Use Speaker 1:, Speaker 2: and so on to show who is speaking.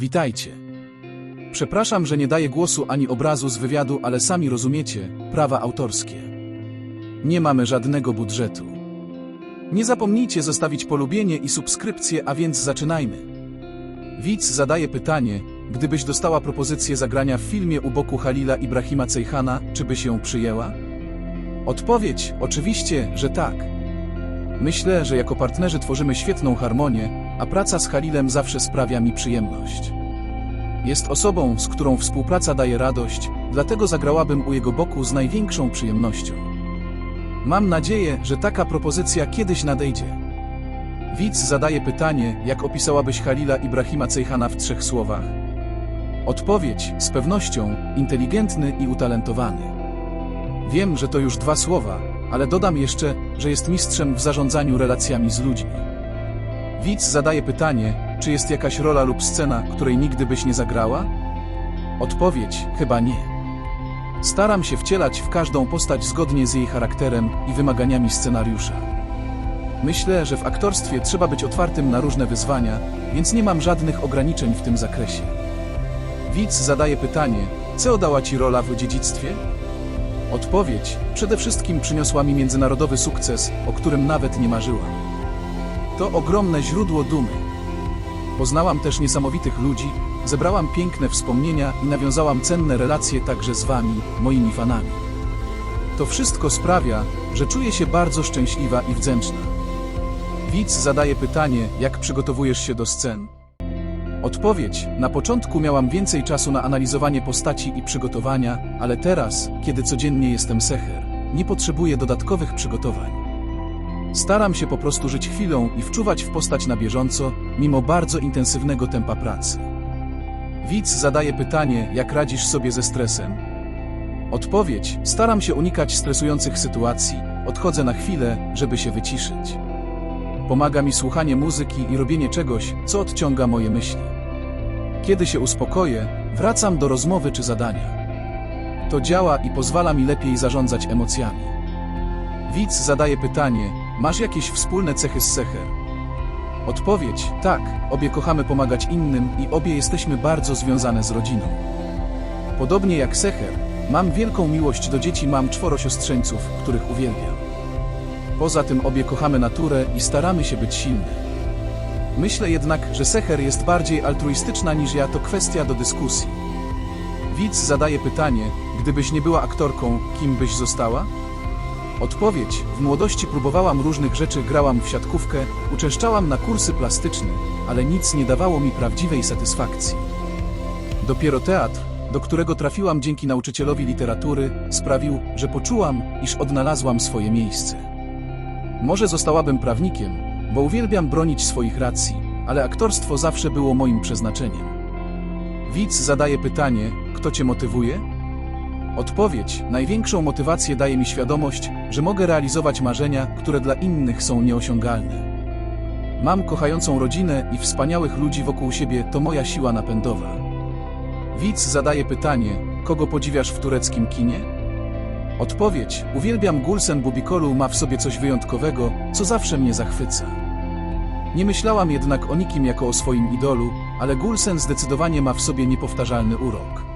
Speaker 1: Witajcie. Przepraszam, że nie daję głosu ani obrazu z wywiadu, ale sami rozumiecie, prawa autorskie. Nie mamy żadnego budżetu. Nie zapomnijcie zostawić polubienie i subskrypcję, a więc zaczynajmy. Widz zadaje pytanie, gdybyś dostała propozycję zagrania w filmie u boku Halila Ibrahima Cejhana, czy byś ją przyjęła? Odpowiedź, oczywiście, że tak. Myślę, że jako partnerzy tworzymy świetną harmonię, a praca z Halilem zawsze sprawia mi przyjemność. Jest osobą, z którą współpraca daje radość, dlatego zagrałabym u jego boku z największą przyjemnością. Mam nadzieję, że taka propozycja kiedyś nadejdzie. Widz zadaje pytanie, jak opisałabyś Halila Ibrahima Cejhana w trzech słowach? Odpowiedź, z pewnością, inteligentny i utalentowany. Wiem, że to już dwa słowa, ale dodam jeszcze, że jest mistrzem w zarządzaniu relacjami z ludźmi. Widz zadaje pytanie, czy jest jakaś rola lub scena, której nigdy byś nie zagrała? Odpowiedź, chyba nie. Staram się wcielać w każdą postać zgodnie z jej charakterem i wymaganiami scenariusza. Myślę, że w aktorstwie trzeba być otwartym na różne wyzwania, więc nie mam żadnych ograniczeń w tym zakresie. Widz zadaje pytanie, co dała ci rola w dziedzictwie? Odpowiedź, przede wszystkim przyniosła mi międzynarodowy sukces, o którym nawet nie marzyłam. To ogromne źródło dumy. Poznałam też niesamowitych ludzi, zebrałam piękne wspomnienia i nawiązałam cenne relacje także z wami, moimi fanami. To wszystko sprawia, że czuję się bardzo szczęśliwa i wdzięczna. Widz zadaje pytanie, jak przygotowujesz się do scen? Odpowiedź: Na początku miałam więcej czasu na analizowanie postaci i przygotowania, ale teraz, kiedy codziennie jestem secher, nie potrzebuję dodatkowych przygotowań. Staram się po prostu żyć chwilą i wczuwać w postać na bieżąco, mimo bardzo intensywnego tempa pracy. Widz zadaje pytanie, jak radzisz sobie ze stresem? Odpowiedź: Staram się unikać stresujących sytuacji, odchodzę na chwilę, żeby się wyciszyć. Pomaga mi słuchanie muzyki i robienie czegoś, co odciąga moje myśli. Kiedy się uspokoję, wracam do rozmowy czy zadania. To działa i pozwala mi lepiej zarządzać emocjami. Widz zadaje pytanie: Masz jakieś wspólne cechy z Secher? Odpowiedź: Tak, obie kochamy pomagać innym i obie jesteśmy bardzo związane z rodziną. Podobnie jak Secher, mam wielką miłość do dzieci, mam czworo siostrzeńców, których uwielbiam. Poza tym obie kochamy naturę i staramy się być silne. Myślę jednak, że Secher jest bardziej altruistyczna niż ja, to kwestia do dyskusji. Widz zadaje pytanie, gdybyś nie była aktorką, kim byś została? Odpowiedź, w młodości próbowałam różnych rzeczy, grałam w siatkówkę, uczęszczałam na kursy plastyczne, ale nic nie dawało mi prawdziwej satysfakcji. Dopiero teatr, do którego trafiłam dzięki nauczycielowi literatury, sprawił, że poczułam, iż odnalazłam swoje miejsce. Może zostałabym prawnikiem, bo uwielbiam bronić swoich racji, ale aktorstwo zawsze było moim przeznaczeniem. Widz zadaje pytanie, kto cię motywuje? Odpowiedź, największą motywację daje mi świadomość, że mogę realizować marzenia, które dla innych są nieosiągalne. Mam kochającą rodzinę i wspaniałych ludzi wokół siebie, to moja siła napędowa. Widz zadaje pytanie, kogo podziwiasz w tureckim kinie? Odpowiedź, uwielbiam Gulsen Bubikolu, ma w sobie coś wyjątkowego, co zawsze mnie zachwyca. Nie myślałam jednak o nikim jako o swoim idolu, ale Gulsen zdecydowanie ma w sobie niepowtarzalny urok.